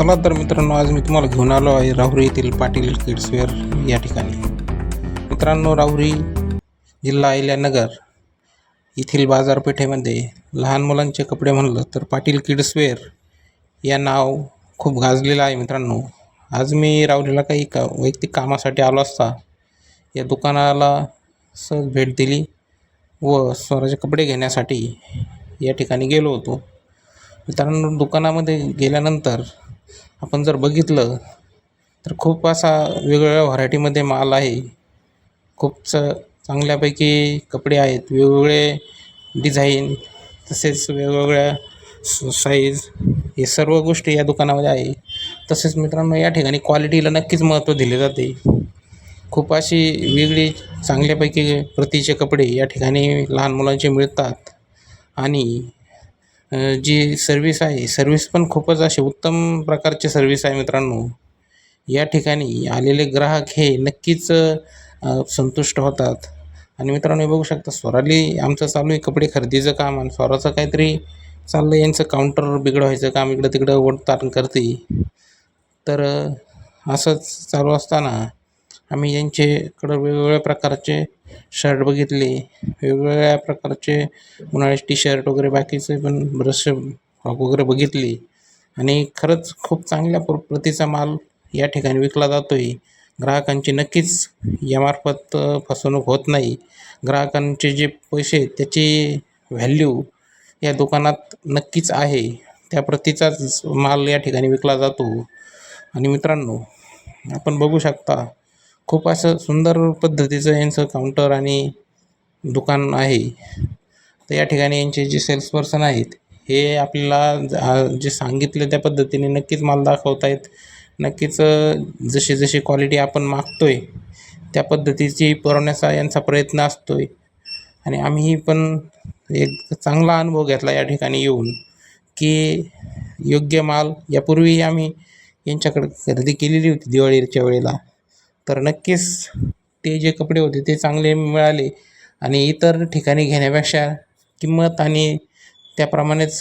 चला तर मित्रांनो आज मी तुम्हाला घेऊन आलो आहे राहुरी येथील पाटील किड्सवेअर या ठिकाणी. मित्रांनो राहुरी जिल्हा अहिल्यानगर येथील बाजारपेठेमध्ये लहान मुलांचे कपडे म्हणलं तर पाटील किड्सवेअर या नाव खूप गाजलेलं आहे मित्रांनो. आज मी राहुरीला काही का वैयक्तिक कामासाठी आलो असता या दुकानाला सहज भेट दिली व स्वराचे कपडे घेण्यासाठी या ठिकाणी गेलो होतो. मित्रांनो दुकानामध्ये गेल्यानंतर आपण जर बघितलं तर खूप असा वेगवेगळ्या व्हरायटीमध्ये माल आहे. खूप च चांगल्यापैकी कपडे आहेत. वेगवेगळे डिझाईन तसेच वेगवेगळ्या साईज हे सर्व गोष्टी या दुकानामध्ये आहे. तसेच मित्रांनो या ठिकाणी क्वालिटीला नक्कीच महत्त्व दिले जाते. खूप अशी वेगळी चांगल्यापैकी प्रतीचे कपडे या ठिकाणी लहान मुलांचे मिळतात. आणि जी सर्विस आहे सर्विस पण खूपच अशी उत्तम प्रकारची सर्विस आहे मित्रांनो. या ठिकाणी आलेले ग्राहक हे नक्कीच संतुष्ट होतात. आणि मित्रांनो बघू शकता स्वराली आमचं चालू आहे कपडे खरेदीचं काम आणि स्वराचं काहीतरी चाललं आहे यांचं काउंटर बिघडवायचं काम इकडं तिकडं ओढताण करते. तर असंच चालू असताना आम्ही यांचेकडं वेगवेगळ्या प्रकारचे शर्ट बघितले वेगवेगळ्या प्रकारचे उन्हाळी टी शर्ट वगैरे बाकीचे पण बरेचसे फ्रॉक वगैरे बघितले. आणि खरंच खूप चांगल्या प्र प्रतीचा माल या ठिकाणी विकला जातो आहे ग्राहकांची नक्कीच यामार्फत फसवणूक होत नाही. ग्राहकांचे जे पैसे आहेत त्याची व्हॅल्यू या दुकानात नक्कीच आहे. त्या प्रतीचाच माल या ठिकाणी विकला जातो. आणि मित्रांनो आपण बघू शकता खूप असं सुंदर पद्धतीचं यांचं काउंटर आणि दुकान आहे. तर या ठिकाणी यांचे जे सेल्स पर्सन आहेत हे आपल्याला जे सांगितलं त्या पद्धतीने नक्कीच माल दाखवत आहेत. नक्कीच जशी जशी क्वालिटी आपण मागतो आहे त्या पद्धतीची पुरवण्याचा यांचा प्रयत्न असतो आहे आणि आम्ही पण एक चांगला अनुभव घेतला या ठिकाणी येऊन की योग्य माल यापूर्वी आम्ही यांच्याकडे खरेदी केलेली होती दिवाळीच्या वेळेला. तर नक्कीच ते जे कपडे होते ते चांगले मिळाले. आणि इतर ठिकाणी घेण्यापेक्षा किंमत आणि त्याप्रमाणेच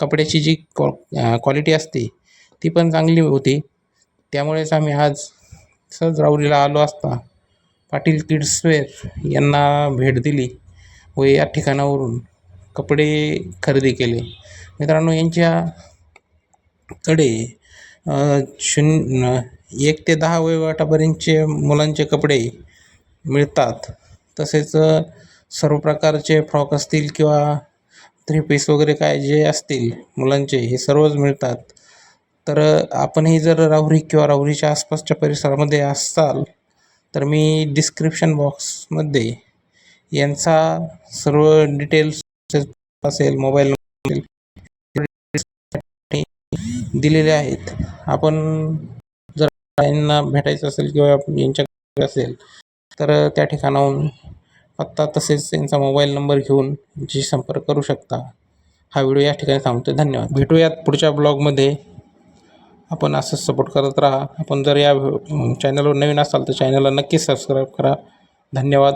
कपड्याची जी क्वा क्वालिटी असते ती पण चांगली होती. त्यामुळेच आम्ही आज सहज राहुरीला आलो असता. पाटील किड्सवेअर यांना भेट दिली व या ठिकाणावरून कपडे खरेदी केले. मित्रांनो यांच्याकडे शून्य एक ते दहा वयोगटापर्यंतचे मुलांचे कपडे मिळतात. तसेच सर्व प्रकारचे फ्रॉक असतील किंवा थ्री पीस वगैरे काय जे असतील मुलांचे हे सर्वच मिळतात. तर आपणही जर राहुरी किंवा राहुरीच्या आसपासच्या परिसरामध्ये असाल तर मी डिस्क्रिप्शन बॉक्समध्ये यांचा सर्व डिटेल्स असेल मोबाईल नंबर दिलेले आहेत. आपण यांना भेटायचं असेल किंवा यांच्याकडे असेल तर त्या ठिकाणाहून पत्ता तसेच त्यांचा मोबाईल नंबर घेऊन जी संपर्क करू शकता. हा व्हिडिओ या ठिकाणी थांबतो धन्यवाद. भेटूयात पुढच्या ब्लॉगमध्ये. आपण असंच सपोर्ट करत राहा. आपण जर या चॅनलवर नवीन असाल तर चॅनलला नक्कीच सबस्क्राईब करा. धन्यवाद.